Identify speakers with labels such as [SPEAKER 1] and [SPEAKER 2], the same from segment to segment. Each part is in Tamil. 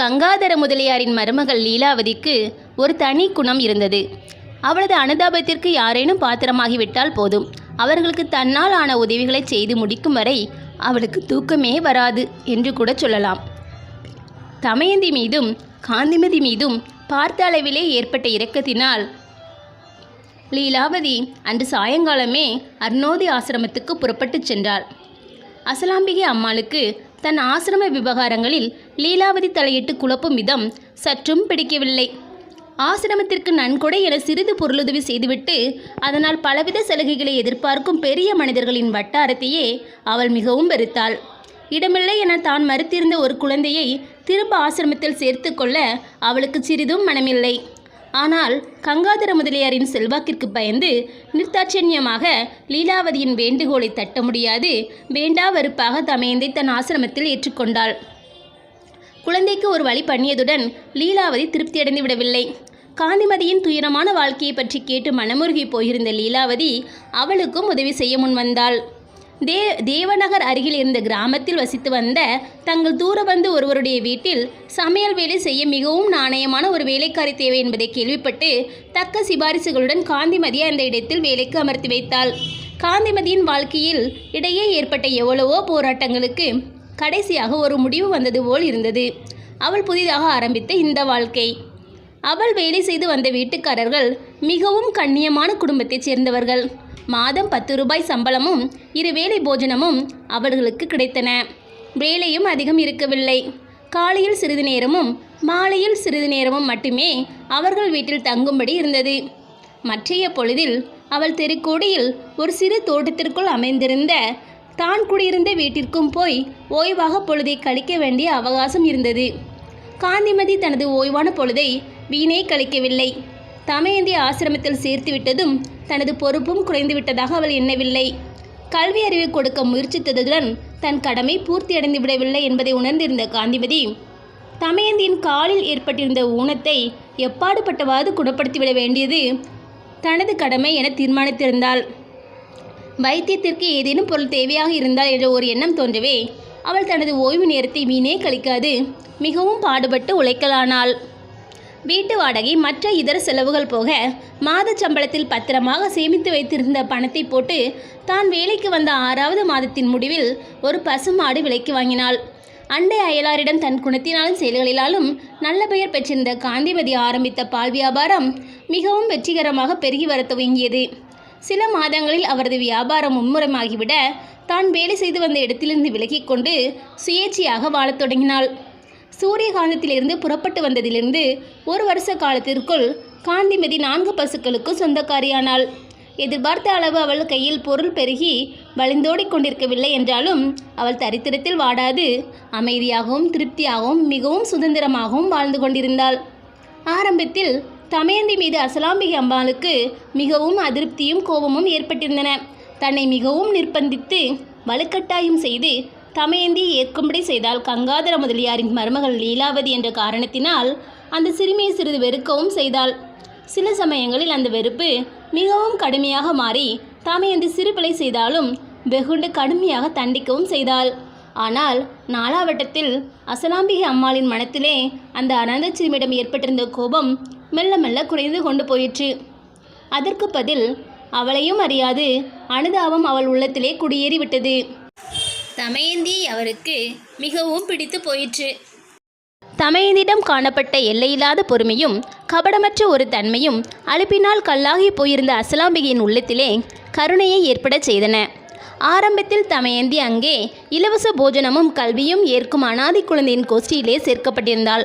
[SPEAKER 1] கங்காதர முதலியாரின் மருமகள் லீலாவதிக்கு ஒரு தனி குணம் இருந்தது அவளது அனுதாபத்திற்கு யாரேனும் பாத்திரமாகிவிட்டால் போதும் அவர்களுக்கு தன்னால் ஆன உதவிகளை செய்து முடிக்கும் வரை அவளுக்கு தூக்கமே வராது என்று கூட சொல்லலாம் தமயந்தி மீதும் காந்திமதி மீதும் பார்த்த அளவிலே ஏற்பட்ட இரக்கத்தினால் லீலாவதி அன்று சாயங்காலமே அர்ணோதி ஆசிரமத்துக்கு புறப்பட்டு சென்றாள் அசலாம்பிகை அம்மாளுக்கு தன் ஆசிரம விவகாரங்களில் லீலாவதி தலையிட்டு குழப்பும் விதம் சற்றும் பிடிக்கவில்லை ஆசிரமத்திற்கு நன்கொடை என சிறிது பொருளுதவி செய்துவிட்டு அதனால் பலவித சலுகைகளை எதிர்பார்க்கும் பெரிய மனிதர்களின் வட்டாரத்தையே அவள் மிகவும் வெறுத்தாள் இடமில்லை என தான் மறுத்திருந்த ஒரு குழந்தையை திரும்ப ஆசிரமத்தில் சேர்த்து கொள்ள அவளுக்கு சிறிதும் மனமில்லை ஆனால் கங்காதர முதலியாரின் செல்வாக்கிற்கு பயந்து நிர்தாட்சண்யமாக லீலாவதியின் வேண்டுகோளை தட்ட முடியாது வேண்டா வெறுப்பாக தமையந்தை தன் ஆசிரமத்தில் ஏற்றுக்கொண்டாள் குழந்தைக்கு ஒரு வழி பண்ணியதுடன் லீலாவதி திருப்தியடைந்து விடவில்லை காந்திமதியின் துயரமான வாழ்க்கையை பற்றி கேட்டு மனமுருகி போயிருந்த லீலாவதி அவளுக்கும் உதவி செய்ய முன்வந்தாள் தே தேவநகர் அருகில் இருந்த கிராமத்தில் வசித்து வந்த தங்கள் வந்து ஒருவருடைய வீட்டில் சமையல் வேலை செய்ய மிகவும் நாணயமான ஒரு வேலைக்காரி தேவை என்பதை கேள்விப்பட்டு தக்க சிபாரிசுகளுடன் காந்திமதியை அந்த இடத்தில் வேலைக்கு அமர்த்தி வைத்தாள் காந்திமதியின் வாழ்க்கையில் இடையே ஏற்பட்ட எவ்வளவோ போராட்டங்களுக்கு கடைசியாக ஒரு முடிவு வந்தது போல் இருந்தது அவள் புதிதாக ஆரம்பித்த இந்த வாழ்க்கை அவள் வேலை செய்து வந்த வீட்டுக்காரர்கள் மிகவும் கண்ணியமான குடும்பத்தைச் சேர்ந்தவர்கள் மாதம் பத்து ரூபாய் சம்பளமும் இருவேளை போஜனமும் அவர்களுக்கு கிடைத்தன வேலையும் அதிகம் இருக்கவில்லை காலையில் சிறிது நேரமும் மாலையில் சிறிது நேரமும் மட்டுமே அவர்கள் வீட்டில் தங்கும்படி இருந்தது மற்றைய பொழுதில் அவள் தெருக்கோடியில் ஒரு சிறு தோட்டத்திற்குள் அமைந்திருந்த தான் குடியிருந்த வீட்டிற்கும் போய் ஓய்வாக பொழுதை கழிக்க வேண்டிய அவகாசம் இருந்தது காந்திமதி தனது ஓய்வான பொழுதை வீணே கழிக்கவில்லை தமையந்தி ஆசிரமத்தில் சேர்த்து விட்டதும் தனது பொறுப்பும் குறைந்துவிட்டதாக அவள் எண்ணவில்லை கல்வி அறிவு கொடுக்க முயற்சித்ததுடன் தன் கடமை பூர்த்தியடைந்து விடவில்லை என்பதை உணர்ந்திருந்த காந்திமதி தமையந்தியின் காலில் ஏற்பட்டிருந்த ஊனத்தை எப்பாடுபட்டவாறு குணப்படுத்திவிட வேண்டியது தனது கடமை என தீர்மானித்திருந்தாள் வைத்தியத்திற்கு ஏதேனும் பொருள் தேவையாக இருந்தால் என்ற ஒரு எண்ணம் தோன்றவே அவள் தனது ஓய்வு நேரத்தை வீணே கழிக்காது மிகவும் பாடுபட்டு உழைக்கலானாள் வீட்டு வாடகை மற்ற இதர செலவுகள் போக மாத சம்பளத்தில் பத்திரமாக சேமித்து வைத்திருந்த பணத்தை போட்டு தான் வேலைக்கு வந்த ஆறாவது மாதத்தின் முடிவில் ஒரு பசுமாடு விலைக்கு வாங்கினாள் அண்டை அயலாரிடம் தன் குணத்தினாலும் செயல்களினாலும் நல்ல பெயர் பெற்றிருந்த காந்திமதி ஆரம்பித்த பால் வியாபாரம் மிகவும் வெற்றிகரமாக பெருகி வர துவங்கியது சில மாதங்களில் அவரது வியாபாரம் மும்முரமாகிவிட தான் வேலை செய்து வந்த இடத்திலிருந்து விலகிக்கொண்டு சுயேட்சையாக வாழத் தொடங்கினாள் சூரியகாந்தத்திலிருந்து புறப்பட்டு வந்ததிலிருந்து ஒரு வருஷ காலத்திற்குள் காந்திமதி நான்கு பசுக்களுக்கு சொந்தக்காரியானாள் எதிர்பார்த்த அளவு அவள் கையில் பொருள் பெருகி வழிந்தோடி கொண்டிருக்கவில்லை என்றாலும் அவள் தரித்திரத்தில் வாடாது அமைதியாகவும் திருப்தியாகவும் மிகவும் சுதந்திரமாகவும் வாழ்ந்து கொண்டிருந்தாள் ஆரம்பத்தில் தமயந்தி மீது அசலாம்பிகை அம்பாளுக்கு மிகவும் அதிருப்தியும் கோபமும் ஏற்பட்டிருந்தன தன்னை மிகவும் நிர்பந்தித்து வலுக்கட்டாயம் செய்து தமையந்தி ஏற்கும்படி செய்தால் கங்காதர முதலியாரின் மருமகள் லீலாவதி என்ற காரணத்தினால் அந்த சிறுமியை சிறிது வெறுக்கவும் செய்தாள் சில சமயங்களில் அந்த வெறுப்பு மிகவும் கடுமையாக மாறி தமையந்தி சிறுபிழை செய்தாலும் வெகுண்டு கடுமையாக தண்டிக்கவும் செய்தாள் ஆனால் நாலாவட்டத்தில் அசலாம்பிகை அம்மாளின் மனத்திலே அந்த அனந்த சிறுமியிடம் ஏற்பட்டிருந்த கோபம் மெல்ல மெல்ல குறைந்து கொண்டு போயிற்று அதற்கு பதில் அவளையும் அறியாது அனுதாபம் அவள் உள்ளத்திலே குடியேறிவிட்டது தமயந்தி அவருக்கு மிகவும் பிடித்து போயிற்று தமையனிடம் காணப்பட்ட எல்லையில்லாத பொறுமையும் கபடமற்ற ஒரு தன்மையும் அழுப்பினால் கல்லாகி போயிருந்த அசலாம்பிகையின் உள்ளத்திலே கருணையை ஏற்படச் செய்தன ஆரம்பத்தில் தமையந்தி அங்கே இலவச போஜனமும் கல்வியும் ஏற்கும் அனாதி குழந்தையின் கோஷ்டியிலே சேர்க்கப்பட்டிருந்தாள்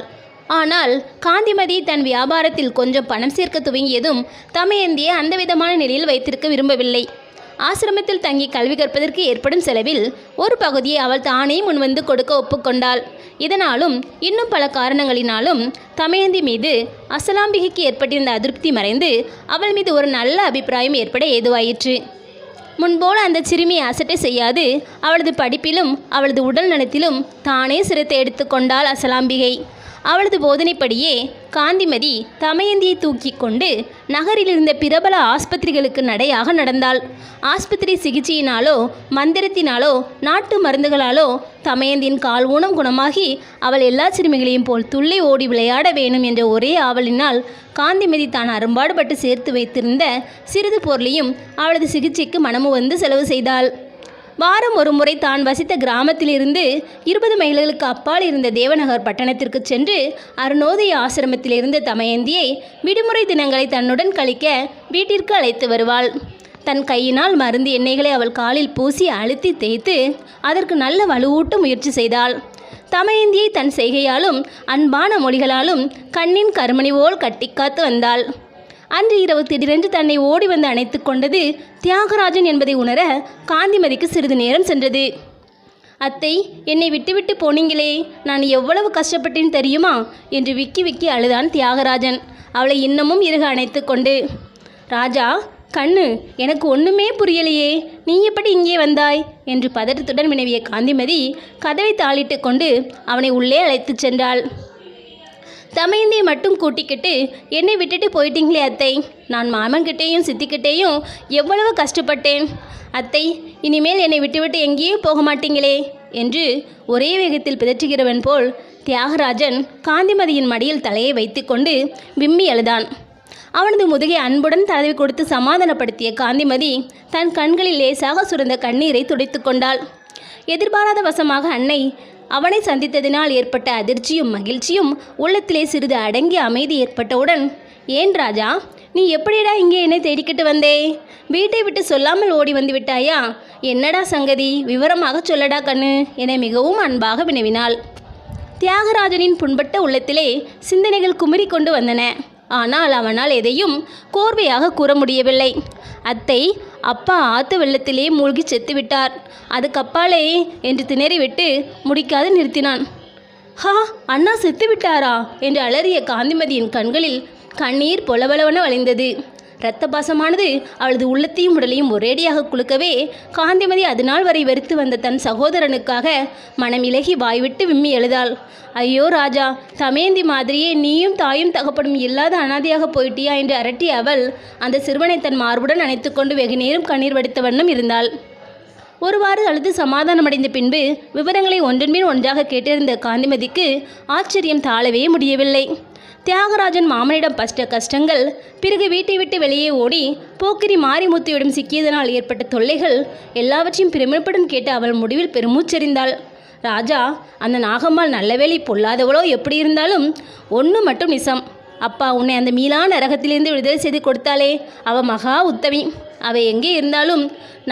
[SPEAKER 1] ஆனால் காந்திமதி தன் வியாபாரத்தில் கொஞ்சம் பணம் சேர்க்க துவங்கியதும் தமையந்தியை அந்த விதமான நிலையில் வைத்திருக்க விரும்பவில்லை ஆசிரமத்தில் தங்கி கல்வி கற்பதற்கு ஏற்படும் செலவில் ஒரு பகுதியை அவள் தானே முன்வந்து கொடுக்க ஒப்புக்கொண்டாள் இதனாலும் இன்னும் பல காரணங்களினாலும் தமயந்தி மீது அசலாம்பிகைக்கு ஏற்பட்டிருந்த அதிருப்தி மறைந்து அவள் மீது ஒரு நல்ல அபிப்பிராயம் ஏற்பட ஏதுவாயிற்று முன்போல அந்த சிறுமி அசட்டை செய்யாது அவளது படிப்பிலும் அவளது உடல் நலத்திலும் தானே சிரத்தை எடுத்துக்கொண்டாள் அசலாம்பிகை அவளது போதனைப்படியே காந்திமதி தமயந்தியை தூக்கி கொண்டு நகரில் இருந்த பிரபல ஆஸ்பத்திரிகளுக்கு நடையாக நடந்தாள் ஆஸ்பத்திரி சிகிச்சையினாலோ மந்திரத்தினாலோ நாட்டு மருந்துகளாலோ தமயந்தியின் கால் ஊனம் குணமாகி அவள் எல்லா சிறுமிகளையும் போல் துள்ளி ஓடி விளையாட வேணும் என்ற ஒரே ஆவலினால் காந்திமதி தான் அரும்பாடுபட்டு சேர்த்து வைத்திருந்த சிறிது பொருளையும் அவளது சிகிச்சைக்கு மனமு வந்து செலவு செய்தாள் வாரம் ஒரு முறை தான் வசித்த கிராமத்திலிருந்து இருபது மைல்களுக்கு அப்பால் இருந்த தேவநகர் பட்டணத்திற்கு சென்று அருணோதய ஆசிரமத்தில் இருந்த தமயந்தியை விடுமுறை தினங்களை தன்னுடன் கழிக்க வீட்டிற்கு அழைத்து வருவாள் தன் கையினால் மருந்து எண்ணெய்களை அவள் காலில் பூசி அழுத்தி தேய்த்து அதற்கு நல்ல வலுவூட்ட முயற்சி செய்தாள் தமயந்தியை தன் செய்கையாலும் அன்பான மொழிகளாலும் கண்ணின் கருமணிவோல் கட்டிக்காத்து வந்தாள் அன்று இரவு திடீரென்று தன்னை ஓடி வந்து அணைத்து கொண்டது தியாகராஜன் என்பதை உணர காந்திமதிக்கு சிறிது நேரம் சென்றது அத்தை என்னை விட்டுவிட்டு போனீங்களே நான் எவ்வளவு கஷ்டப்பட்டேன் தெரியுமா என்று விக்கி விக்கி அழுதான் தியாகராஜன் அவளை இன்னமும் இருக அணைத்து கொண்டு ராஜா கண்ணு எனக்கு ஒன்றுமே புரியலையே நீ எப்படி இங்கே வந்தாய் என்று பதட்டத்துடன் வினவிய காந்திமதி கதவை தாளிட்டு கொண்டு அவனை உள்ளே அழைத்துச் சென்றாள் தமையந்தியை மட்டும் கூட்டிக்கிட்டு என்னை விட்டுட்டு போயிட்டீங்களே அத்தை நான் மாமன்கிட்டேயும் சித்திக்கிட்டேயும் எவ்வளவு கஷ்டப்பட்டேன் அத்தை இனிமேல் என்னை விட்டுவிட்டு எங்கேயும் போக மாட்டீங்களே என்று ஒரே வேகத்தில் பிதற்றுகிறவன் போல் தியாகராஜன் காந்திமதியின் மடியில் தலையை வைத்துக்கொண்டு விம்மி அழுதான் அவனது முதுகை அன்புடன் தடவி கொடுத்து சமாதானப்படுத்திய காந்திமதி தன் கண்களில் லேசாக சுரந்த கண்ணீரை துடைத்து கொண்டாள் எதிர்பாராத வசமாக அன்னை அவனை சந்தித்ததினால் ஏற்பட்ட அதிர்ச்சியும் மகிழ்ச்சியும் உள்ளத்திலே சிறிது அடங்கி அமைதி ஏற்பட்டவுடன் ஏன் ராஜா நீ எப்படிடா இங்கே என்னை தேடிக்கிட்டு வந்தே வீட்டை விட்டு சொல்லாமல் ஓடி வந்து விட்டாயா என்னடா சங்கதி விவரமாக சொல்லடா கண்ணு என மிகவும் அன்பாக வினவினாள் தியாகராஜனின் புண்பட்ட உள்ளத்திலே சிந்தனைகள் குமரி கொண்டு வந்தன ஆனால் அவனால் எதையும் கோர்வையாக கூற முடியவில்லை அத்தை அப்பா ஆற்று வெள்ளத்திலே மூழ்கி செத்துவிட்டார் அது கப்பாலே என்று திணறிவிட்டு முடிக்காது நிறுத்தினான் ஹா அண்ணா செத்துவிட்டாரா என்று அலறிய காந்திமதியின் கண்களில் கண்ணீர் பொலவளவன வழிந்தது ரத்த பாசமானது அவளது உள்ளத்தையும் உடலையும் ஒரேடியாக குலுக்கவே காந்திமதி அது நாள் வரை வெறுத்து வந்த தன் சகோதரனுக்காக மனம் இலகி வாய்விட்டு விம்மி எழுதாள் ஐயோ ராஜா தமேந்தி மாதிரியே நீயும் தாயும் தகப்படும் இல்லாத அனாதையாக போயிட்டியா என்று அரட்டிய அவள் அந்த சிறுவனை தன் மார்புடன் அணைத்து கொண்டு வெகு நேரம் கண்ணீர் வடித்த வண்ணம் இருந்தாள் ஒருவாறு அழுது சமாதானமடைந்த பின்பு விவரங்களை ஒன்றின்மேல் ஒன்றாக கேட்டிருந்த காந்திமதிக்கு ஆச்சரியம் தாழவே முடியவில்லை தியாகராஜன் மாமனிடம் பஷ்ட கஷ்டங்கள் பிறகு வீட்டை விட்டு வெளியே ஓடி போக்கிரி மாரிமுத்துவிடம் சிக்கியதனால் ஏற்பட்ட தொல்லைகள் எல்லாவற்றையும் பெருமைப்படன் கேட்டு அவள் முடிவில் பெருமூச்செறிந்தாள் ராஜா அந்த நாகம்மாள் நல்ல வேலை பொல்லாதவளோ எப்படி இருந்தாலும் ஒன்று மட்டும் நிசம் அப்பா உன்னை அந்த மீளான ரகத்திலிருந்து விடுதலை செய்து கொடுத்தாளே அவள் மகா உத்தவி அவள் எங்கே இருந்தாலும்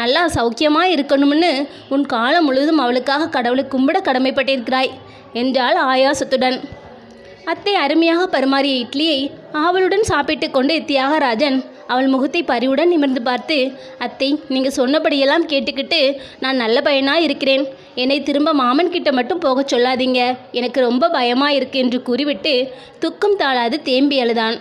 [SPEAKER 1] நல்லா சௌக்கியமாக இருக்கணும்னு உன் காலம் முழுவதும் அவளுக்காக கடவுளை கும்பிட கடமைப்பட்டிருக்கிறாய் என்றாள் ஆயாசத்துடன் அத்தை அருமையாக பரிமாறிய இட்லியை ஆவலுடன் சாப்பிட்டு கொண்டு தியாகராஜன் அவள் முகத்தை பறிவுடன் நிமிர்ந்து பார்த்து அத்தை நீங்கள் சொன்னபடியெல்லாம் கேட்டுக்கிட்டு நான் நல்ல பையனாக இருக்கிறேன் என்னை திரும்ப மாமன் கிட்ட மட்டும் போகச் சொல்லாதீங்க எனக்கு ரொம்ப பயமாக இருக்கு என்று கூறிவிட்டு துக்கம் தாழாது தேம்பி அழுதான்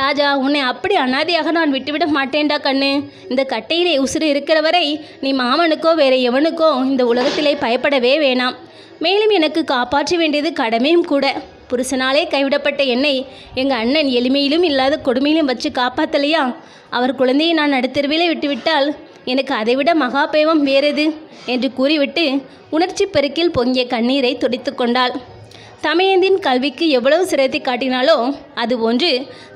[SPEAKER 1] ராஜா உன்னை அப்படி அனாதையாக நான் விட்டுவிட மாட்டேன்டா கண்ணு இந்த கட்டையிலே உசுறு இருக்கிற வரை நீ மாமனுக்கோ வேற எவனுக்கோ இந்த உலகத்திலே பயப்படவே வேணாம் மேலும் எனக்கு காப்பாற்ற வேண்டியது கடமையும் கூட புருஷனாலே கைவிடப்பட்ட என்னை எங்கள் அண்ணன் எளிமையிலும் இல்லாத கொடுமையிலும் வச்சு காப்பாற்றலையா அவர் குழந்தையை நான் அடுத்தருவிலே விட்டுவிட்டால் எனக்கு அதைவிட மகாபேவம் வேறது என்று கூறிவிட்டு உணர்ச்சி பெருக்கில் பொங்கிய கண்ணீரை துடைத்து கொண்டாள் தமையந்தின் கல்விக்கு எவ்வளவு சிரத்தை காட்டினாலோ அது ஒன்று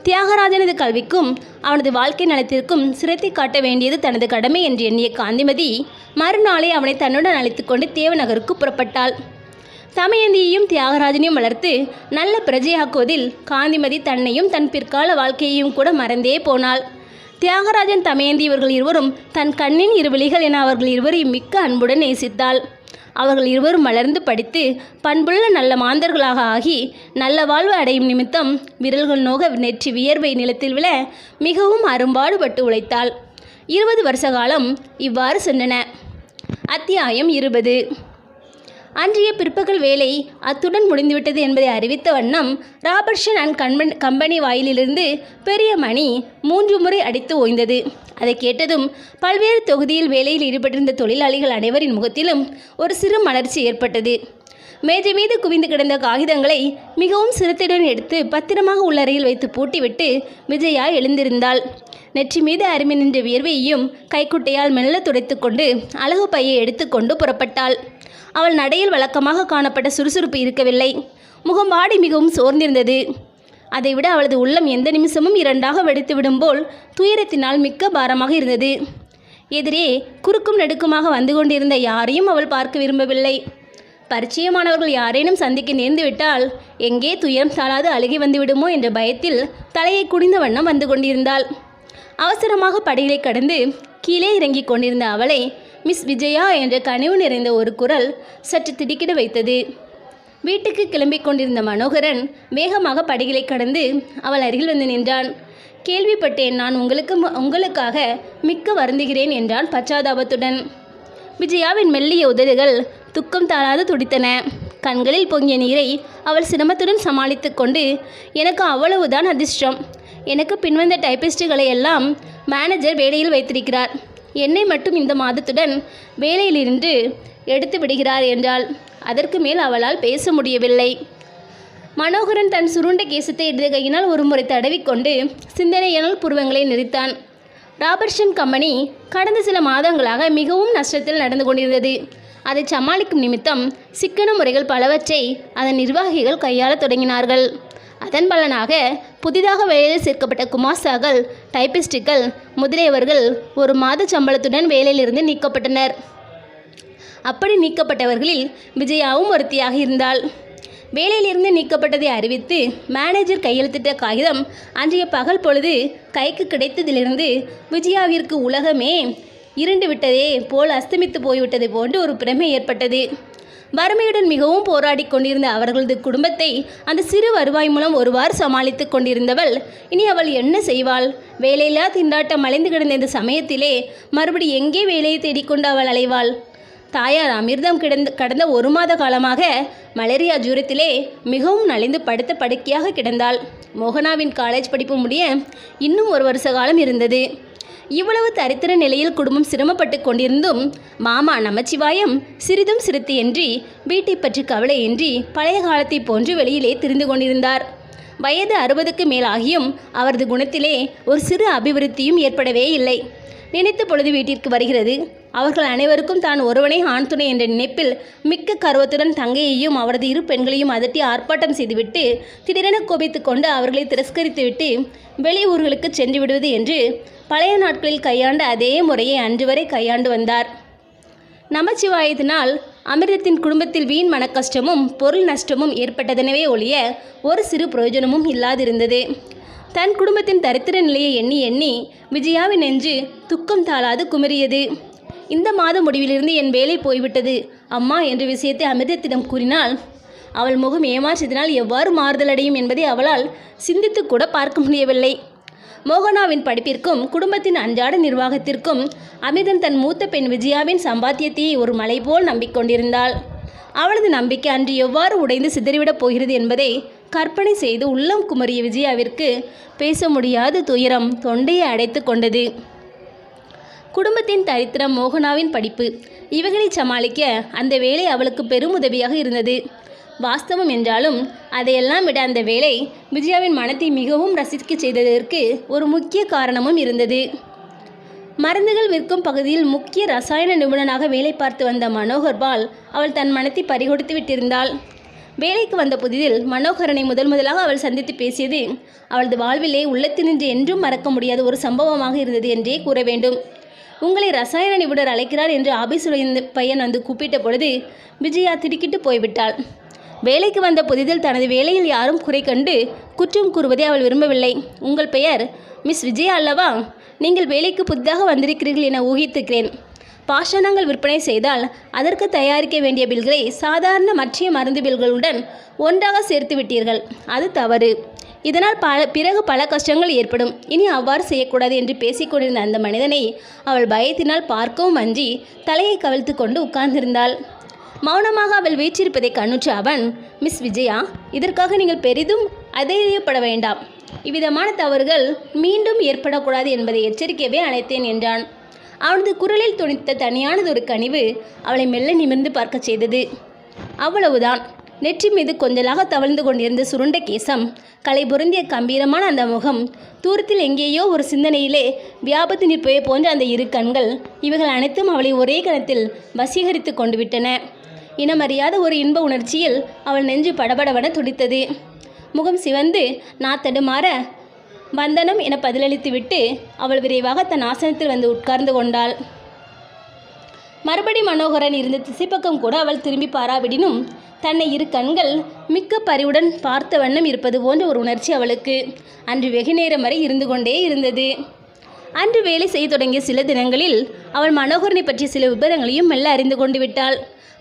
[SPEAKER 1] தியாகராஜனது கல்விக்கும் அவனது வாழ்க்கை நலத்திற்கும் சிரத்தை காட்ட வேண்டியது தனது கடமை என்று எண்ணிய காந்திமதி மறுநாளே அவனை தன்னுடன் அழைத்து கொண்டு தேவநகருக்கு புறப்பட்டாள் தமயந்தியையும் தியாகராஜனையும் வளர்த்து நல்ல பிரஜையாக்குவதில் காந்திமதி தன்னையும் தன் பிற்கால வாழ்க்கையையும் கூட மறந்தே போனாள் தியாகராஜன் தமயந்தி இவர்கள் இருவரும் தன் கண்ணின் இருவெளிகள் என அவர்கள் இருவரையும் மிக்க அன்புடன் நேசித்தாள் அவர்கள் இருவரும் வளர்ந்து படித்து பண்புள்ள நல்ல மாந்தர்களாக ஆகி நல்ல வாழ்வு அடையும் நிமித்தம் விரல்கள் நோக நெற்றி வியர்வை நிலத்தில் விழ மிகவும் அரும்பாடுபட்டு உழைத்தாள் இருபது வருஷ காலம் இவ்வாறு சென்றன அத்தியாயம் இருபது அன்றைய பிற்பகல் வேலை அத்துடன் முடிந்துவிட்டது என்பதை அறிவித்த வண்ணம் ராபர்ட்ஷன் அண்ட் கண்பன் கம்பெனி வாயிலிருந்து பெரிய மணி மூன்று முறை அடித்து ஓய்ந்தது அதை கேட்டதும் பல்வேறு தொகுதியில் வேலையில் ஈடுபட்டிருந்த தொழிலாளிகள் அனைவரின் முகத்திலும் ஒரு சிறு மலர்ச்சி ஏற்பட்டது மேஜை மீது குவிந்து கிடந்த காகிதங்களை மிகவும் சிறுத்தையுடன் எடுத்து பத்திரமாக உள்ளறையில் வைத்து பூட்டிவிட்டு விஜயா எழுந்திருந்தாள் நெற்றி மீது அருமை நின்ற வியர்வையையும் கைக்குட்டையால் மெல்ல துடைத்துக்கொண்டு அழகு பையை எடுத்துக்கொண்டு புறப்பட்டாள் அவள் நடையில் வழக்கமாக காணப்பட்ட சுறுசுறுப்பு இருக்கவில்லை முகம் வாடி மிகவும் சோர்ந்திருந்தது அதைவிட அவளது உள்ளம் எந்த நிமிஷமும் இரண்டாக வெடித்துவிடும் போல் துயரத்தினால் மிக்க பாரமாக இருந்தது எதிரே குறுக்கும் நெடுக்குமாக வந்து கொண்டிருந்த யாரையும் அவள் பார்க்க விரும்பவில்லை பரிச்சயமானவர்கள் யாரேனும் சந்திக்க நேர்ந்துவிட்டால் எங்கே துயரம் தாளாது அழுகி வந்துவிடுமோ என்ற பயத்தில் தலையை குடிந்த வண்ணம் வந்து கொண்டிருந்தாள் அவசரமாக படியிலை கடந்து கீழே இறங்கிக் கொண்டிருந்த அவளை மிஸ் விஜயா என்ற கனிவு நிறைந்த ஒரு குரல் சற்று திடுக்கிட வைத்தது வீட்டுக்கு கிளம்பிக் கொண்டிருந்த மனோகரன் வேகமாக படிகளை கடந்து அவள் அருகில் வந்து நின்றான் கேள்விப்பட்டேன் நான் உங்களுக்கு உங்களுக்காக மிக்க வருந்துகிறேன் என்றான் பச்சாதாபத்துடன் விஜயாவின் மெல்லிய உதடுகள் துக்கம் தாராது துடித்தன கண்களில் பொங்கிய நீரை அவள் சிரமத்துடன் சமாளித்து கொண்டு எனக்கு அவ்வளவுதான் அதிர்ஷ்டம் எனக்கு பின்வந்த டைப்பிஸ்டுகளை எல்லாம் மேனேஜர் வேலையில் வைத்திருக்கிறார் என்னை மட்டும் இந்த மாதத்துடன் வேலையிலிருந்து எடுத்து விடுகிறார் என்றாள் அதற்கு மேல் அவளால் பேச முடியவில்லை மனோகரன் தன் சுருண்ட கேசத்தை இடது கையினால் ஒரு முறை தடவிக்கொண்டு சிந்தனையினால் புருவங்களை நிறுத்தான் ராபர்ஷன் கம்பெனி கடந்த சில மாதங்களாக மிகவும் நஷ்டத்தில் நடந்து கொண்டிருந்தது அதை சமாளிக்கும் நிமித்தம் சிக்கன முறைகள் பலவற்றை அதன் நிர்வாகிகள் கையாள தொடங்கினார்கள் அதன் பலனாக புதிதாக வேலையில் சேர்க்கப்பட்ட குமாசாக்கள் டைபிஸ்டுகள் முதலியவர்கள் ஒரு மாத சம்பளத்துடன் வேலையிலிருந்து நீக்கப்பட்டனர் அப்படி நீக்கப்பட்டவர்களில் விஜயாவும் ஒருத்தியாக இருந்தாள் வேலையிலிருந்து நீக்கப்பட்டதை அறிவித்து மேனேஜர் கையெழுத்திட்ட காகிதம் அன்றைய பகல் பொழுது கைக்கு கிடைத்ததிலிருந்து விஜயாவிற்கு உலகமே இருண்டு விட்டதே போல் அஸ்தமித்து போய்விட்டது போன்று ஒரு பிரமை ஏற்பட்டது வறுமையுடன் மிகவும் போராடி கொண்டிருந்த அவர்களது குடும்பத்தை அந்த சிறு வருவாய் மூலம் ஒருவாறு சமாளித்து கொண்டிருந்தவள் இனி அவள் என்ன செய்வாள் வேலையில்லா திண்டாட்டம் அலைந்து கிடந்த இந்த சமயத்திலே மறுபடி எங்கே வேலையை தேடிக்கொண்டு அவள் அலைவாள் தாயார் அமிர்தம் கிடந்த கடந்த ஒரு மாத காலமாக மலேரியா ஜூரத்திலே மிகவும் நலிந்து படுத்த படுக்கையாக கிடந்தாள் மோகனாவின் காலேஜ் படிப்பு முடிய இன்னும் ஒரு வருஷ காலம் இருந்தது இவ்வளவு தரித்திர நிலையில் குடும்பம் சிரமப்பட்டு கொண்டிருந்தும் மாமா நமச்சிவாயம் சிறிதும் சிறுத்தையின்றி வீட்டை பற்றி கவலையின்றி பழைய காலத்தை போன்று வெளியிலே திரிந்து கொண்டிருந்தார் வயது அறுபதுக்கு மேலாகியும் அவரது குணத்திலே ஒரு சிறு அபிவிருத்தியும் ஏற்படவே இல்லை நினைத்த பொழுது வீட்டிற்கு வருகிறது அவர்கள் அனைவருக்கும் தான் ஒருவனை ஆண் துணை என்ற நினைப்பில் மிக்க கருவத்துடன் தங்கையையும் அவரது இரு பெண்களையும் அதட்டி ஆர்ப்பாட்டம் செய்துவிட்டு திடீரென கோபித்து கொண்டு அவர்களை திரஸ்கரித்துவிட்டு வெளியூர்களுக்கு சென்று விடுவது என்று பழைய நாட்களில் கையாண்ட அதே முறையை அன்று வரை கையாண்டு வந்தார் நமச்சிவாயத்தினால் அமிர்தத்தின் குடும்பத்தில் வீண் மனக்கஷ்டமும் பொருள் நஷ்டமும் ஏற்பட்டதனவே ஒழிய ஒரு சிறு பிரயோஜனமும் இல்லாதிருந்தது தன் குடும்பத்தின் தரித்திர நிலையை எண்ணி எண்ணி விஜயாவின் நெஞ்சு துக்கம் தாளாது குமரியது இந்த மாத முடிவிலிருந்து என் வேலை போய்விட்டது அம்மா என்ற விஷயத்தை அமிர்தத்திடம் கூறினால் அவள் முகம் ஏமாற்றியதனால் எவ்வாறு மாறுதலடையும் என்பதை அவளால் சிந்தித்து கூட பார்க்க முடியவில்லை மோகனாவின் படிப்பிற்கும் குடும்பத்தின் அன்றாட நிர்வாகத்திற்கும் அமிர்தம் தன் மூத்த பெண் விஜயாவின் சம்பாத்தியத்தையே ஒரு மலை போல் நம்பிக்கொண்டிருந்தாள் அவளது நம்பிக்கை அன்று எவ்வாறு உடைந்து சிதறிவிடப் போகிறது என்பதை கற்பனை செய்து உள்ளம் குமரிய விஜயாவிற்கு பேச முடியாத துயரம் தொண்டையை அடைத்து கொண்டது குடும்பத்தின் தரித்திரம் மோகனாவின் படிப்பு இவைகளை சமாளிக்க அந்த வேலை அவளுக்கு பெரும் உதவியாக இருந்தது வாஸ்தவம் என்றாலும் அதையெல்லாம் விட அந்த வேலை விஜயாவின் மனத்தை மிகவும் ரசிக்க செய்ததற்கு ஒரு முக்கிய காரணமும் இருந்தது மருந்துகள் விற்கும் பகுதியில் முக்கிய ரசாயன நிபுணனாக வேலை பார்த்து வந்த மனோகர் பால் அவள் தன் மனத்தை பறிகொடுத்து விட்டிருந்தாள் வேலைக்கு வந்த புதிதில் மனோகரனை முதல் முதலாக அவள் சந்தித்து பேசியது அவளது வாழ்விலே உள்ளத்தினின்று என்றும் மறக்க முடியாத ஒரு சம்பவமாக இருந்தது என்றே கூற வேண்டும் உங்களை ரசாயன நிபுணர் அழைக்கிறார் என்று ஆபீஸுடைய பையன் வந்து கூப்பிட்ட பொழுது விஜயா திடுக்கிட்டு போய்விட்டாள் வேலைக்கு வந்த புதிதில் தனது வேலையில் யாரும் குறை கண்டு குற்றம் கூறுவதை அவள் விரும்பவில்லை உங்கள் பெயர் மிஸ் விஜயா அல்லவா நீங்கள் வேலைக்கு புதிதாக வந்திருக்கிறீர்கள் என ஊகித்துக்கிறேன் பாஷணங்கள் விற்பனை செய்தால் அதற்கு தயாரிக்க வேண்டிய பில்களை சாதாரண மற்றிய மருந்து பில்களுடன் ஒன்றாக சேர்த்து விட்டீர்கள் அது தவறு இதனால் பல பிறகு பல கஷ்டங்கள் ஏற்படும் இனி அவ்வாறு செய்யக்கூடாது என்று பேசிக்கொண்டிருந்த அந்த மனிதனை அவள் பயத்தினால் பார்க்கவும் அஞ்சி தலையை கவிழ்த்து கொண்டு உட்கார்ந்திருந்தாள் மௌனமாக அவள் வீச்சிருப்பதை கண்ணுற்ற அவன் மிஸ் விஜயா இதற்காக நீங்கள் பெரிதும் அதைரியப்பட வேண்டாம் இவ்விதமான தவறுகள் மீண்டும் ஏற்படக்கூடாது என்பதை எச்சரிக்கவே அழைத்தேன் என்றான் அவனது குரலில் துணித்த தனியானது ஒரு கனிவு அவளை மெல்ல நிமிர்ந்து பார்க்க செய்தது அவ்வளவுதான் நெற்றி மீது கொஞ்சலாக தவழ்ந்து கொண்டிருந்த சுருண்ட கேசம் களை பொருந்திய கம்பீரமான அந்த முகம் தூரத்தில் எங்கேயோ ஒரு சிந்தனையிலே வியாபத்து நிற்பவை போன்ற அந்த இரு கண்கள் இவைகள் அனைத்தும் அவளை ஒரே கணத்தில் வசீகரித்து கொண்டு விட்டன இனமறியாத ஒரு இன்ப உணர்ச்சியில் அவள் நெஞ்சு படபடவன துடித்தது முகம் சிவந்து நாத்தடுமாற வந்தனம் என பதிலளித்துவிட்டு அவள் விரைவாக தன் ஆசனத்தில் வந்து உட்கார்ந்து கொண்டாள் மறுபடி மனோகரன் இருந்த திசைப்பக்கம் கூட அவள் திரும்பி பாராவிடினும் தன்னை இரு கண்கள் மிக்க பறிவுடன் பார்த்த வண்ணம் இருப்பது போன்ற ஒரு உணர்ச்சி அவளுக்கு அன்று வெகு நேரம் வரை இருந்து கொண்டே இருந்தது அன்று வேலை செய்ய தொடங்கிய சில தினங்களில் அவள் மனோகரனை பற்றிய சில விபரங்களையும் மெல்ல அறிந்து கொண்டு விட்டாள்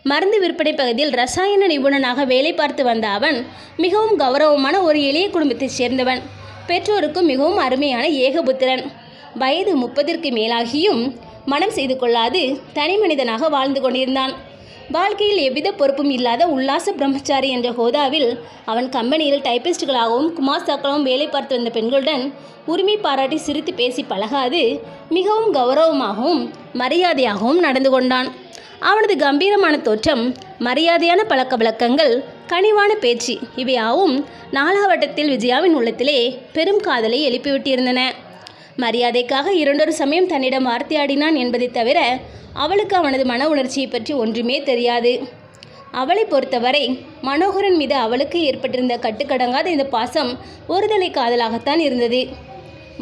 [SPEAKER 1] மருந்து விற்பனை பகுதியில் ரசாயன நிபுணனாக வேலை பார்த்து வந்த அவன் மிகவும் கௌரவமான ஒரு எளிய குடும்பத்தைச் சேர்ந்தவன் பெற்றோருக்கும் மிகவும் அருமையான ஏகபுத்திரன் வயது முப்பதிற்கு மேலாகியும் மனம் செய்து கொள்ளாது தனி மனிதனாக வாழ்ந்து கொண்டிருந்தான் வாழ்க்கையில் எவ்வித பொறுப்பும் இல்லாத உல்லாச பிரம்மச்சாரி என்ற ஹோதாவில் அவன் கம்பெனியில் டைப்பிஸ்டுகளாகவும் குமாஸ்தாக்களாகவும் வேலை பார்த்து வந்த பெண்களுடன் உரிமை பாராட்டி சிரித்து பேசி பழகாது மிகவும் கௌரவமாகவும் மரியாதையாகவும் நடந்து கொண்டான் அவனது கம்பீரமான தோற்றம் மரியாதையான பழக்க வழக்கங்கள் கனிவான பேச்சு இவையாவும் நாலாவட்டத்தில் விஜயாவின் உள்ளத்திலே பெரும் காதலை எழுப்பிவிட்டிருந்தன மரியாதைக்காக இரண்டொரு சமயம் தன்னிடம் வார்த்தையாடினான் என்பதை தவிர அவளுக்கு அவனது மன உணர்ச்சியை பற்றி ஒன்றுமே தெரியாது அவளை பொறுத்தவரை மனோகரன் மீது அவளுக்கு ஏற்பட்டிருந்த கட்டுக்கடங்காத இந்த பாசம் ஒருதலை காதலாகத்தான் இருந்தது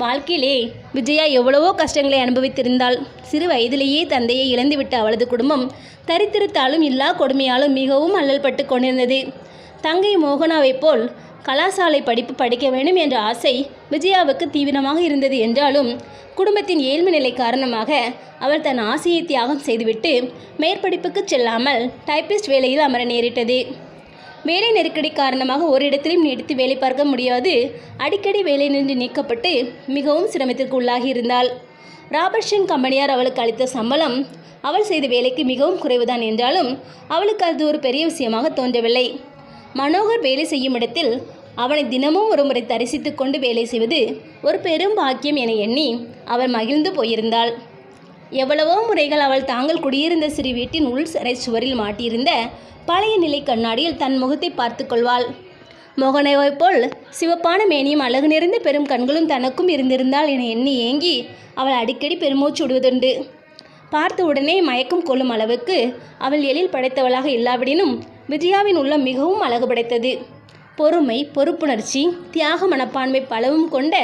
[SPEAKER 1] வாழ்க்கையிலே விஜயா எவ்வளவோ கஷ்டங்களை அனுபவித்திருந்தாள் சிறு வயதிலேயே தந்தையை இழந்துவிட்ட அவளது குடும்பம் தரித்திருத்தாலும் இல்லா கொடுமையாலும் மிகவும் அல்லல்பட்டு கொண்டிருந்தது தங்கை மோகனாவைப் போல் கலாசாலை படிப்பு படிக்க வேண்டும் என்ற ஆசை விஜயாவுக்கு தீவிரமாக இருந்தது என்றாலும் குடும்பத்தின் ஏழ்மை நிலை காரணமாக அவள் தன் ஆசையை தியாகம் செய்துவிட்டு மேற்படிப்புக்கு செல்லாமல் டைப்பிஸ்ட் வேலையில் அமர நேரிட்டது வேலை நெருக்கடி காரணமாக ஒரு இடத்திலும் நீடித்து வேலை பார்க்க முடியாது அடிக்கடி நின்று நீக்கப்பட்டு மிகவும் சிரமத்திற்கு உள்ளாகி இருந்தாள் ராபர்ஷன் கம்பெனியார் அவளுக்கு அளித்த சம்பளம் அவள் செய்த வேலைக்கு மிகவும் குறைவுதான் என்றாலும் அவளுக்கு அது ஒரு பெரிய விஷயமாக தோன்றவில்லை மனோகர் வேலை செய்யும் இடத்தில் அவனை தினமும் ஒரு முறை தரிசித்து கொண்டு வேலை செய்வது ஒரு பெரும் பாக்கியம் என எண்ணி அவள் மகிழ்ந்து போயிருந்தாள் எவ்வளவோ முறைகள் அவள் தாங்கள் குடியிருந்த சிறு வீட்டின் உள் சிறை சுவரில் மாட்டியிருந்த பழைய நிலை கண்ணாடியில் தன் முகத்தை பார்த்து கொள்வாள் மோகனைவைப் போல் சிவப்பான மேனியும் அழகு நிறைந்த பெரும் கண்களும் தனக்கும் இருந்திருந்தால் என எண்ணி ஏங்கி அவள் அடிக்கடி பெருமூச்சு விடுவதுண்டு பார்த்த உடனே மயக்கம் கொள்ளும் அளவுக்கு அவள் எழில் படைத்தவளாக இல்லாவிடனும் விஜயாவின் உள்ளம் மிகவும் அழகு படைத்தது பொறுமை பொறுப்புணர்ச்சி தியாக மனப்பான்மை பலவும் கொண்ட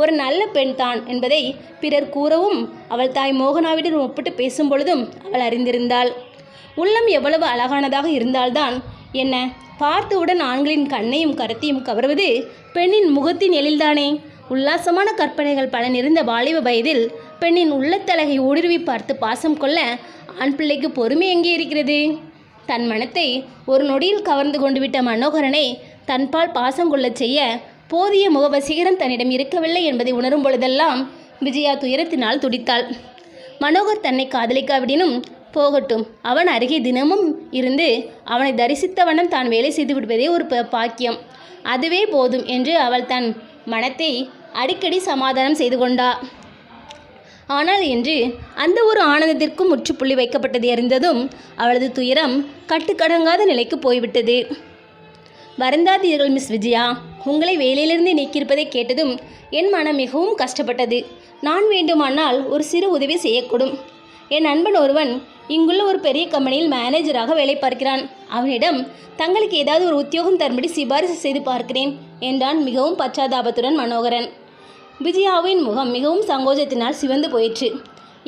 [SPEAKER 1] ஒரு நல்ல பெண் தான் என்பதை பிறர் கூறவும் அவள் தாய் மோகனாவிடம் ஒப்பிட்டு பேசும் பொழுதும் அவள் அறிந்திருந்தாள் உள்ளம் எவ்வளவு அழகானதாக இருந்தால்தான் என்ன பார்த்தவுடன் ஆண்களின் கண்ணையும் கருத்தையும் கவர்வது பெண்ணின் முகத்தின் எழில்தானே உல்லாசமான கற்பனைகள் பல நிறைந்த வாலிப வயதில் பெண்ணின் உள்ளத்தலகை ஊடுருவி பார்த்து பாசம் கொள்ள ஆண் பிள்ளைக்கு பொறுமை எங்கே இருக்கிறது தன் மனத்தை ஒரு நொடியில் கவர்ந்து கொண்டு விட்ட மனோகரனை தன்பால் பாசம் கொள்ளச் செய்ய போதிய முகவசீகரம் தன்னிடம் இருக்கவில்லை என்பதை உணரும் பொழுதெல்லாம் விஜயா துயரத்தினால் துடித்தாள் மனோகர் தன்னை காதலிக்காவிடனும் போகட்டும் அவன் அருகே தினமும் இருந்து அவனை தரிசித்த வண்ணம் தான் வேலை செய்து விடுவதே ஒரு பாக்கியம் அதுவே போதும் என்று அவள் தன் மனத்தை அடிக்கடி சமாதானம் செய்து கொண்டா ஆனால் இன்று அந்த ஒரு ஆனந்தத்திற்கும் முற்றுப்புள்ளி வைக்கப்பட்டது அறிந்ததும் அவளது துயரம் கட்டுக்கடங்காத நிலைக்கு போய்விட்டது வருந்தாதீர்கள் மிஸ் விஜயா உங்களை வேலையிலிருந்து நீக்கியிருப்பதை கேட்டதும் என் மனம் மிகவும் கஷ்டப்பட்டது நான் வேண்டுமானால் ஒரு சிறு உதவி செய்யக்கூடும் என் நண்பன் ஒருவன் இங்குள்ள ஒரு பெரிய கம்பெனியில் மேனேஜராக வேலை பார்க்கிறான் அவனிடம் தங்களுக்கு ஏதாவது ஒரு உத்தியோகம் தரும்படி சிபாரிசு செய்து பார்க்கிறேன் என்றான் மிகவும் பச்சாதாபத்துடன் மனோகரன் விஜயாவின் முகம் மிகவும் சங்கோஜத்தினால் சிவந்து போயிற்று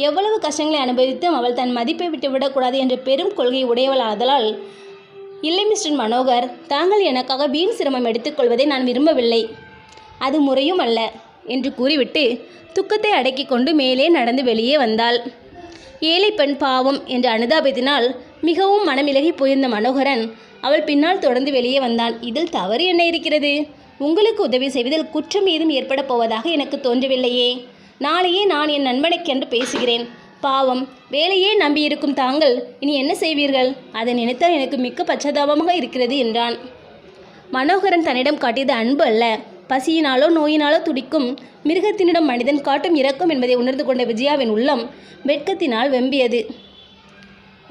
[SPEAKER 1] எவ்வளவு கஷ்டங்களை அனுபவித்தும் அவள் தன் மதிப்பை விட்டுவிடக்கூடாது என்ற பெரும் கொள்கை உடையவளாதலால் இல்லை மிஸ்டர் மனோகர் தாங்கள் எனக்காக வீண் சிரமம் எடுத்துக்கொள்வதை நான் விரும்பவில்லை அது முறையும் அல்ல என்று கூறிவிட்டு துக்கத்தை அடக்கிக் கொண்டு மேலே நடந்து வெளியே வந்தாள் ஏழை பெண் பாவம் என்ற அனுதாபத்தினால் மிகவும் மனமிலகி போயிருந்த மனோகரன் அவள் பின்னால் தொடர்ந்து வெளியே வந்தான் இதில் தவறு என்ன இருக்கிறது உங்களுக்கு உதவி செய்வதில் குற்றம் ஏதும் ஏற்பட போவதாக எனக்கு தோன்றவில்லையே நாளையே நான் என் நண்பனுக்கென்று பேசுகிறேன் பாவம் வேலையே நம்பியிருக்கும் தாங்கள் இனி என்ன செய்வீர்கள் அதை நினைத்தால் எனக்கு மிக்க பச்சதாபமாக இருக்கிறது என்றான் மனோகரன் தன்னிடம் காட்டியது அன்பு அல்ல பசியினாலோ நோயினாலோ துடிக்கும் மிருகத்தினிடம் மனிதன் காட்டும் இறக்கும் என்பதை உணர்ந்து கொண்ட விஜயாவின் உள்ளம் வெட்கத்தினால் வெம்பியது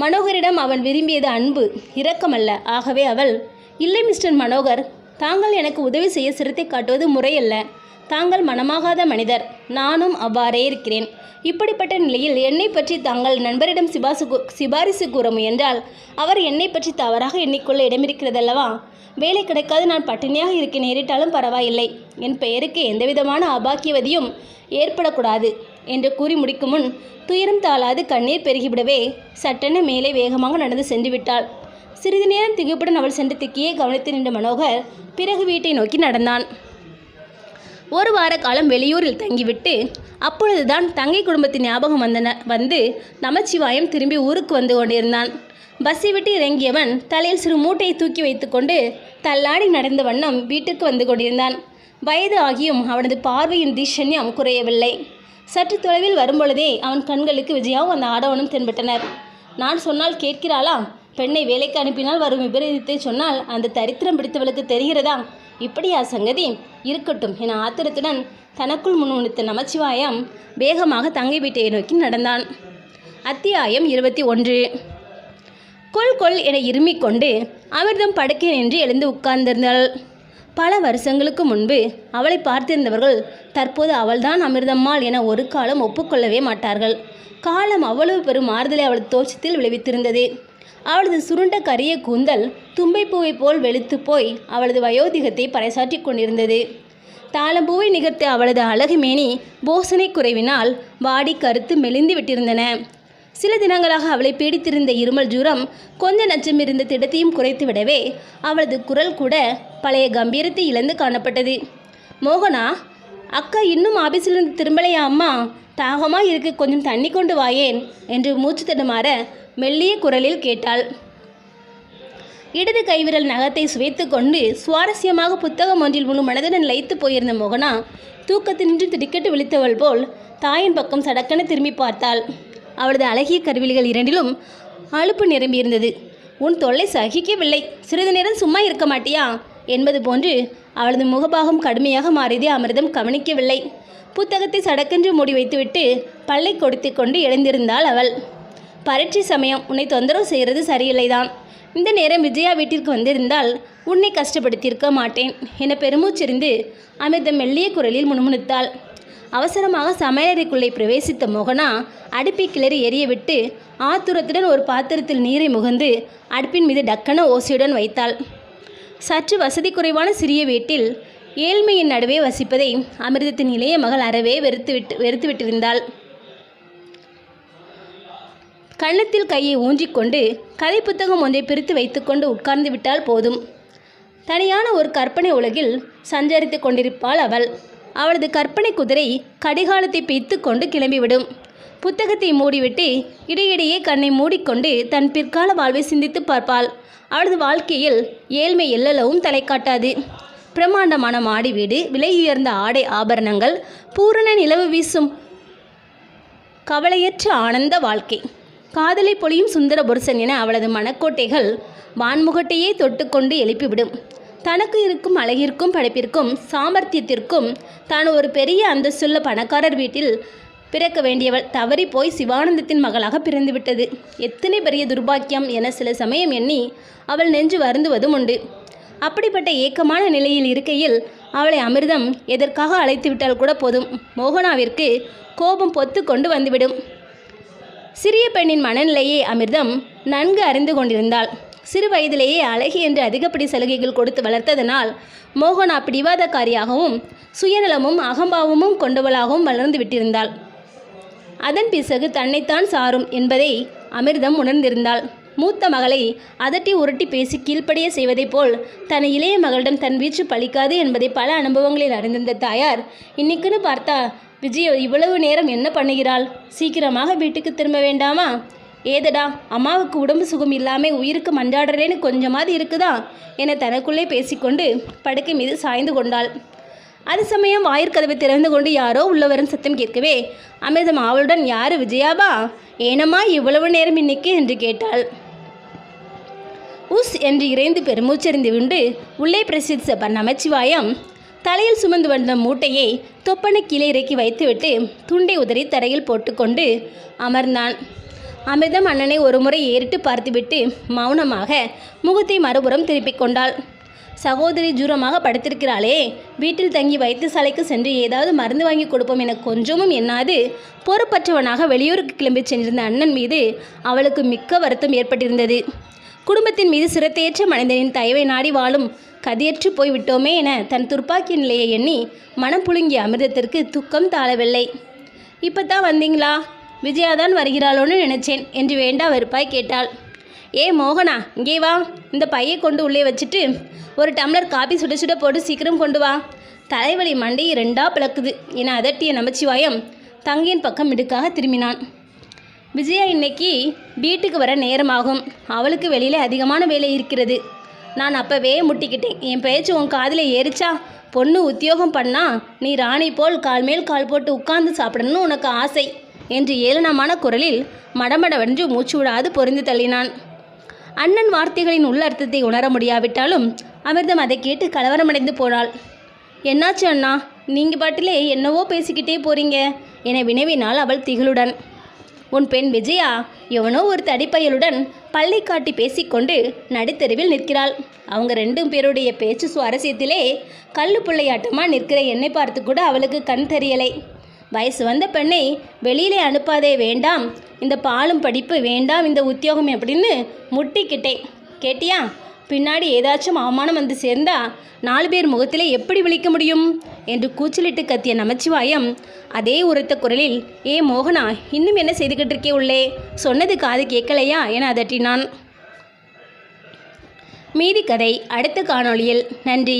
[SPEAKER 1] மனோகரிடம் அவன் விரும்பியது அன்பு இரக்கமல்ல ஆகவே அவள் இல்லை மிஸ்டர் மனோகர் தாங்கள் எனக்கு உதவி செய்ய சிரத்தை காட்டுவது முறையல்ல தாங்கள் மனமாகாத மனிதர் நானும் அவ்வாறே இருக்கிறேன் இப்படிப்பட்ட நிலையில் என்னை பற்றி தாங்கள் நண்பரிடம் சிபாசு சிபாரிசு கூற முயன்றால் அவர் என்னை பற்றி தவறாக எண்ணிக்கொள்ள இடமிருக்கிறதல்லவா வேலை கிடைக்காது நான் பட்டினியாக இருக்க நேரிட்டாலும் பரவாயில்லை என் பெயருக்கு எந்தவிதமான அபாக்கியவதியும் ஏற்படக்கூடாது என்று கூறி முடிக்கும் முன் துயரம் தாளாது கண்ணீர் பெருகிவிடவே சட்டென மேலே வேகமாக நடந்து சென்று விட்டாள் சிறிது நேரம் திகைப்புடன் அவள் சென்று திக்கியே கவனித்து நின்ற மனோகர் பிறகு வீட்டை நோக்கி நடந்தான் ஒரு வார காலம் வெளியூரில் தங்கிவிட்டு அப்பொழுதுதான் தங்கை குடும்பத்தின் ஞாபகம் வந்தன வந்து நமச்சிவாயம் திரும்பி ஊருக்கு வந்து கொண்டிருந்தான் பஸ்ஸை விட்டு இறங்கியவன் தலையில் சிறு மூட்டையை தூக்கி வைத்துக்கொண்டு தள்ளாடி நடந்த வண்ணம் வீட்டுக்கு வந்து கொண்டிருந்தான் வயது ஆகியும் அவனது பார்வையின் தீஷண்யம் குறையவில்லை சற்று தொலைவில் வரும்பொழுதே அவன் கண்களுக்கு விஜயாவும் அந்த ஆடவனும் தென்பட்டனர் நான் சொன்னால் கேட்கிறாளா பெண்ணை வேலைக்கு அனுப்பினால் வரும் விபரீதத்தை சொன்னால் அந்த தரித்திரம் பிடித்தவளுக்கு தெரிகிறதா இப்படியா சங்கதி இருக்கட்டும் என ஆத்திரத்துடன் தனக்குள் முன்முடித்த நமச்சிவாயம் வேகமாக தங்கை வீட்டை நோக்கி நடந்தான் அத்தியாயம் இருபத்தி ஒன்று கொல் கொல் என இருமிக் கொண்டு அமிர்தம் படுக்கை நின்று எழுந்து உட்கார்ந்திருந்தாள் பல வருஷங்களுக்கு முன்பு அவளை பார்த்திருந்தவர்கள் தற்போது அவள்தான் அமிர்தம்மாள் என ஒரு காலம் ஒப்புக்கொள்ளவே மாட்டார்கள் காலம் அவ்வளவு பெரும் மாறுதலை அவள் தோற்றத்தில் விளைவித்திருந்தது அவளது சுருண்ட கரிய கூந்தல் தும்பைப்பூவை போல் வெளுத்து போய் அவளது வயோதிகத்தை பறைசாற்றி கொண்டிருந்தது தாளம்பூவை நிகர்த்த அவளது அழகு மேனி போசனை குறைவினால் வாடி கருத்து மெலிந்து விட்டிருந்தன சில தினங்களாக அவளை பீடித்திருந்த இருமல் ஜூரம் கொஞ்ச நச்சம் இருந்த திடத்தையும் குறைத்து விடவே அவளது குரல் கூட பழைய கம்பீரத்தை இழந்து காணப்பட்டது மோகனா அக்கா இன்னும் ஆபீஸிலிருந்து திரும்பலையா அம்மா தாகமாக இருக்கு கொஞ்சம் தண்ணி கொண்டு வாயேன் என்று மூச்சு தடுமாற மெல்லிய குரலில் கேட்டாள் இடது கைவிரல் நகத்தை சுவைத்து கொண்டு சுவாரஸ்யமாக புத்தகம் ஒன்றில் முழு மனதுடன் லைத்து போயிருந்த மோகனா தூக்கத்தினின்று திடுக்கெட்டு விழித்தவள் போல் தாயின் பக்கம் சடக்கென திரும்பி பார்த்தாள் அவளது அழகிய கருவிழிகள் இரண்டிலும் அழுப்பு நிரம்பியிருந்தது உன் தொல்லை சகிக்கவில்லை சிறிது நேரம் சும்மா இருக்க மாட்டியா என்பது போன்று அவளது முகபாகம் கடுமையாக மாறியதே அமிர்தம் கவனிக்கவில்லை புத்தகத்தை சடக்கென்று மூடி வைத்துவிட்டு பல்லை கொடுத்து கொண்டு எழுந்திருந்தாள் அவள் பரீட்சை சமயம் உன்னை தொந்தரவு செய்கிறது சரியில்லைதான் இந்த நேரம் விஜயா வீட்டிற்கு வந்திருந்தால் உன்னை கஷ்டப்படுத்தியிருக்க மாட்டேன் என பெருமூச்செறிந்து அமிர்த மெல்லிய குரலில் முணுமுணுத்தாள் அவசரமாக சமையலறைக்குள்ளே பிரவேசித்த மோகனா அடுப்பை கிளறி எரியவிட்டு ஆத்துரத்துடன் ஒரு பாத்திரத்தில் நீரை முகந்து அடுப்பின் மீது டக்கன ஓசையுடன் வைத்தாள் சற்று வசதி குறைவான சிறிய வீட்டில் ஏழ்மையின் நடுவே வசிப்பதை அமிர்தத்தின் இளைய மகள் அறவே வெறுத்து விட்டு வெறுத்து விட்டிருந்தாள் கன்னத்தில் கையை கொண்டு கதை புத்தகம் ஒன்றை பிரித்து வைத்துக்கொண்டு உட்கார்ந்து விட்டால் போதும் தனியான ஒரு கற்பனை உலகில் சஞ்சரித்து கொண்டிருப்பாள் அவள் அவளது கற்பனை குதிரை கடிகாலத்தை பிய்த்து கொண்டு கிளம்பிவிடும் புத்தகத்தை மூடிவிட்டு இடையிடையே கண்ணை மூடிக்கொண்டு தன் பிற்கால வாழ்வை சிந்தித்து பார்ப்பாள் அவளது வாழ்க்கையில் ஏழ்மை எல்லளவும் தலை காட்டாது பிரம்மாண்டமான மாடி வீடு விலையுயர்ந்த ஆடை ஆபரணங்கள் பூரண நிலவு வீசும் கவலையற்ற ஆனந்த வாழ்க்கை காதலை பொழியும் சுந்தரபுருஷன் என அவளது மனக்கோட்டைகள் வான்முகட்டையே தொட்டுக்கொண்டு எழுப்பிவிடும் தனக்கு இருக்கும் அழகிற்கும் படைப்பிற்கும் சாமர்த்தியத்திற்கும் தான் ஒரு பெரிய அந்தஸ்துள்ள பணக்காரர் வீட்டில் பிறக்க வேண்டியவள் தவறி போய் சிவானந்தத்தின் மகளாக பிறந்துவிட்டது எத்தனை பெரிய துர்பாக்கியம் என சில சமயம் எண்ணி அவள் நெஞ்சு வருந்துவதும் உண்டு அப்படிப்பட்ட ஏக்கமான நிலையில் இருக்கையில் அவளை அமிர்தம் எதற்காக அழைத்துவிட்டால் கூட போதும் மோகனாவிற்கு கோபம் பொத்து கொண்டு வந்துவிடும் சிறிய பெண்ணின் மனநிலையை அமிர்தம் நன்கு அறிந்து கொண்டிருந்தாள் சிறு வயதிலேயே அழகி என்று அதிகப்படி சலுகைகள் கொடுத்து வளர்த்ததனால் மோகனா பிடிவாதக்காரியாகவும் சுயநலமும் அகம்பாவமும் கொண்டவளாகவும் வளர்ந்து விட்டிருந்தாள் அதன் பிசகு தன்னைத்தான் சாரும் என்பதை அமிர்தம் உணர்ந்திருந்தாள் மூத்த மகளை அதட்டி உருட்டி பேசி கீழ்ப்படைய செய்வதைப் போல் தன் இளைய மகளிடம் தன் வீச்சு பழிக்காது என்பதை பல அனுபவங்களில் அறிந்திருந்த தாயார் இன்னைக்குன்னு பார்த்தா விஜய் இவ்வளவு நேரம் என்ன பண்ணுகிறாள் சீக்கிரமாக வீட்டுக்கு திரும்ப வேண்டாமா ஏதடா அம்மாவுக்கு உடம்பு சுகம் இல்லாமல் உயிருக்கு மன்றாடுறேன்னு கொஞ்சமாவது இருக்குதா என தனக்குள்ளே பேசிக்கொண்டு படுக்கை மீது சாய்ந்து கொண்டாள் அது சமயம் வாயிற்கதவை திறந்து கொண்டு யாரோ உள்ளவரும் சத்தம் கேட்கவே அமிர்தம் அவளுடன் யாரு விஜயாபா ஏனம்மா இவ்வளவு நேரம் இன்னைக்கு என்று கேட்டாள் உஸ் என்று இறைந்து பெருமூச்செறிந்து விண்டு உள்ளே பிரசித்த நமச்சிவாயம் தலையில் சுமந்து வந்த மூட்டையை தொப்பனை கீழே இறக்கி வைத்துவிட்டு துண்டை உதறி தரையில் போட்டுக்கொண்டு அமர்ந்தான் அமிர்தம் அண்ணனை ஒருமுறை ஏறிட்டு பார்த்துவிட்டு மௌனமாக முகத்தை மறுபுறம் திருப்பிக் கொண்டாள் சகோதரி ஜூரமாக படுத்திருக்கிறாளே வீட்டில் தங்கி வைத்தியசாலைக்கு சென்று ஏதாவது மருந்து வாங்கி கொடுப்போம் என கொஞ்சமும் எண்ணாது பொறுப்பற்றவனாக வெளியூருக்கு கிளம்பி சென்றிருந்த அண்ணன் மீது அவளுக்கு மிக்க வருத்தம் ஏற்பட்டிருந்தது குடும்பத்தின் மீது சிரத்தையற்ற மனிதனின் தயவை நாடி வாழும் கதியற்று போய்விட்டோமே என தன் துர்ப்பாக்கிய நிலையை எண்ணி மனம் புழுங்கிய அமிர்தத்திற்கு துக்கம் தாழவில்லை இப்போ தான் வந்தீங்களா விஜயா தான் வருகிறாளோன்னு நினைச்சேன் என்று வேண்டா வெறுப்பாய் கேட்டாள் ஏ மோகனா இங்கே வா இந்த பையை கொண்டு உள்ளே வச்சுட்டு ஒரு டம்ளர் காபி சுட சுட போட்டு சீக்கிரம் கொண்டு வா தலைவலி மண்டையை ரெண்டா பிளக்குது என அதட்டிய நமச்சிவாயம் தங்கையின் பக்கம் இடுக்காக திரும்பினான் விஜயா இன்னைக்கு வீட்டுக்கு வர நேரமாகும் அவளுக்கு வெளியில் அதிகமான வேலை இருக்கிறது நான் அப்போவே முட்டிக்கிட்டேன் என் பேச்சு உன் காதில் ஏறிச்சா பொண்ணு உத்தியோகம் பண்ணா நீ ராணி போல் கால் மேல் கால் போட்டு உட்கார்ந்து சாப்பிடணும்னு உனக்கு ஆசை என்று ஏளனமான குரலில் மடமடவென்று மூச்சு விடாது பொறிந்து தள்ளினான் அண்ணன் வார்த்தைகளின் உள்ள அர்த்தத்தை உணர முடியாவிட்டாலும் அமிர்தம் அதை கேட்டு கலவரமடைந்து போனாள் என்னாச்சு அண்ணா நீங்கள் பாட்டிலே என்னவோ பேசிக்கிட்டே போறீங்க என வினவினால் அவள் திகழுடன் உன் பெண் விஜயா எவனோ ஒரு தடிப்பையலுடன் பள்ளி காட்டி பேசிக்கொண்டு நடுத்தெருவில் நிற்கிறாள் அவங்க ரெண்டும் பேருடைய பேச்சு சுவாரஸ்யத்திலே கல்லு பிள்ளையாட்டமாக நிற்கிற என்னை பார்த்து கூட அவளுக்கு கண் தெரியலை வயசு வந்த பெண்ணை வெளியிலே அனுப்பாதே வேண்டாம் இந்த பாலும் படிப்பு வேண்டாம் இந்த உத்தியோகம் அப்படின்னு முட்டிக்கிட்டேன் கேட்டியா பின்னாடி ஏதாச்சும் அவமானம் வந்து சேர்ந்தா நாலு பேர் முகத்திலே எப்படி விழிக்க முடியும் என்று கூச்சலிட்டு கத்திய நமச்சிவாயம் அதே உரத்த குரலில் ஏ மோகனா இன்னும் என்ன செய்துக்கிட்டு இருக்கே உள்ளே சொன்னது காது கேட்கலையா என அதட்டினான் மீதி கதை அடுத்த காணொளியில் நன்றி